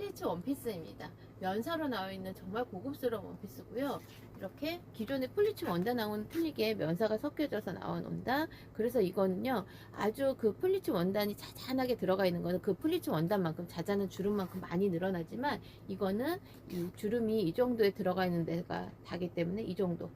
플리츠 원피스입니다. 면사로 나와 있는 정말 고급스러운 원피스고요. 이렇게 기존의 플리츠 원단하고는 틀리게 면사가 섞여져서 나온 원단. 그래서 이거는요, 아주 그 플리츠 원단이 자잔하게 들어가 있는 거는 그 플리츠 원단만큼 자잔한 주름만큼 많이 늘어나지만 이거는 이 주름이 이 정도에 들어가 있는 데가 다기 때문에 이 정도.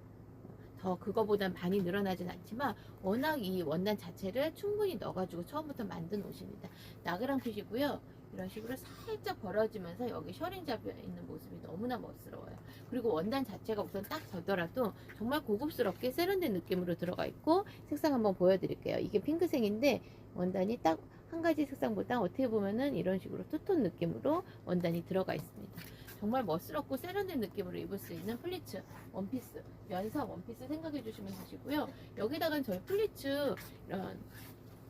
더 그거보단 많이 늘어나진 않지만 워낙 이 원단 자체를 충분히 넣어가지고 처음부터 만든 옷입니다. 나그랑 핏이고요. 이런 식으로 살짝 벌어지면서 여기 셔링 잡혀 있는 모습이 너무나 멋스러워요. 그리고 원단 자체가 우선 딱 져더라도 정말 고급스럽게 세련된 느낌으로 들어가 있고 색상 한번 보여드릴게요. 이게 핑크색인데 원단이 딱 한 가지 색상보다 어떻게 보면은 이런 식으로 투톤 느낌으로 원단이 들어가 있습니다. 정말 멋스럽고 세련된 느낌으로 입을 수 있는 플리츠 원피스 면사 원피스 생각해 주시면 되시고요. 여기다가는 저희 플리츠 이런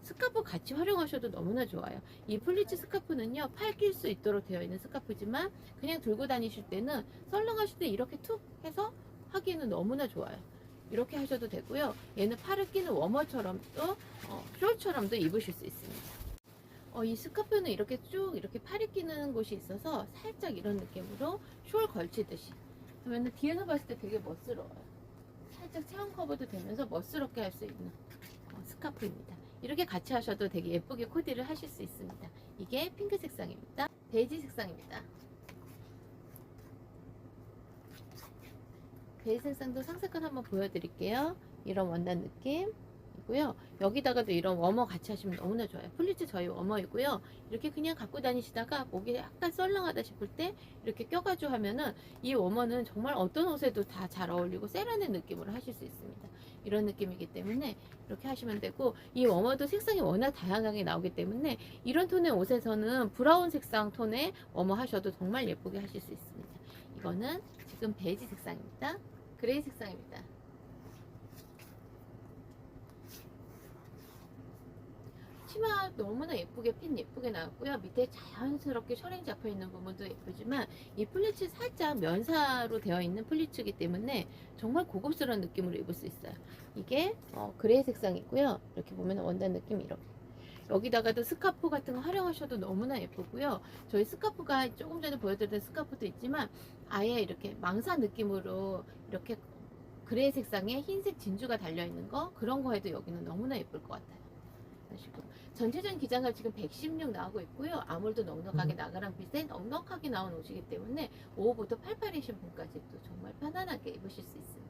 스카프 같이 활용하셔도 너무나 좋아요. 이 플리츠 스카프는요, 팔 낄 수 있도록 되어 있는 스카프지만 그냥 들고 다니실 때는 썰렁하실 때 이렇게 툭 해서 하기에는 너무나 좋아요. 이렇게 하셔도 되고요. 얘는 팔을 끼는 워머처럼도 어, 숄처럼도 입으실 수 있습니다. 어, 이 스카프는 이렇게 쭉 이렇게 팔이 끼는 곳이 있어서 살짝 이런 느낌으로 숄 걸치듯이 하면은 뒤에서 봤을 때 되게 멋스러워요. 살짝 체형 커버도 되면서 멋스럽게 할 수 있는 어, 스카프입니다. 이렇게 같이 하셔도 되게 예쁘게 코디를 하실 수 있습니다. 이게 핑크 색상입니다. 베이지 색상입니다. 베이지 색상도 상세컷 한번 보여드릴게요. 이런 원단 느낌 이고요. 여기다가도 이런 워머 같이 하시면 너무나 좋아요. 플리츠 저희 워머이고요. 이렇게 그냥 갖고 다니시다가 목이 약간 썰렁하다 싶을 때 이렇게 껴가지고 하면은 이 워머는 정말 어떤 옷에도 다 잘 어울리고 세련된 느낌으로 하실 수 있습니다. 이런 느낌이기 때문에 이렇게 하시면 되고 이 워머도 색상이 워낙 다양하게 나오기 때문에 이런 톤의 옷에서는 브라운 색상 톤의 워머 하셔도 정말 예쁘게 하실 수 있습니다. 이거는 지금 베이지 색상입니다. 그레이 색상입니다. 치마 너무나 예쁘게 핀 예쁘게 나왔고요. 밑에 자연스럽게 셔링 잡혀 있는 부분도 예쁘지만 이 플리츠 살짝 면사로 되어 있는 플리츠이기 때문에 정말 고급스러운 느낌으로 입을 수 있어요. 이게 어, 그레이 색상이고요. 이렇게 보면 원단 느낌이 이렇게. 여기다가도 스카프 같은 거 활용하셔도 너무나 예쁘고요. 저희 스카프가 조금 전에 보여드렸던 스카프도 있지만 아예 이렇게 망사 느낌으로 이렇게 그레이 색상에 흰색 진주가 달려있는 거 그런 거 해도 여기는 너무나 예쁠 것 같아요. 전체적인 기장감 지금 116 나오고 있고요. 아무래도 넉넉하게 나가랑 비슷해 넉넉하게 나온 옷이기 때문에 5호부터 88이신 분까지 도 정말 편안하게 입으실 수 있습니다.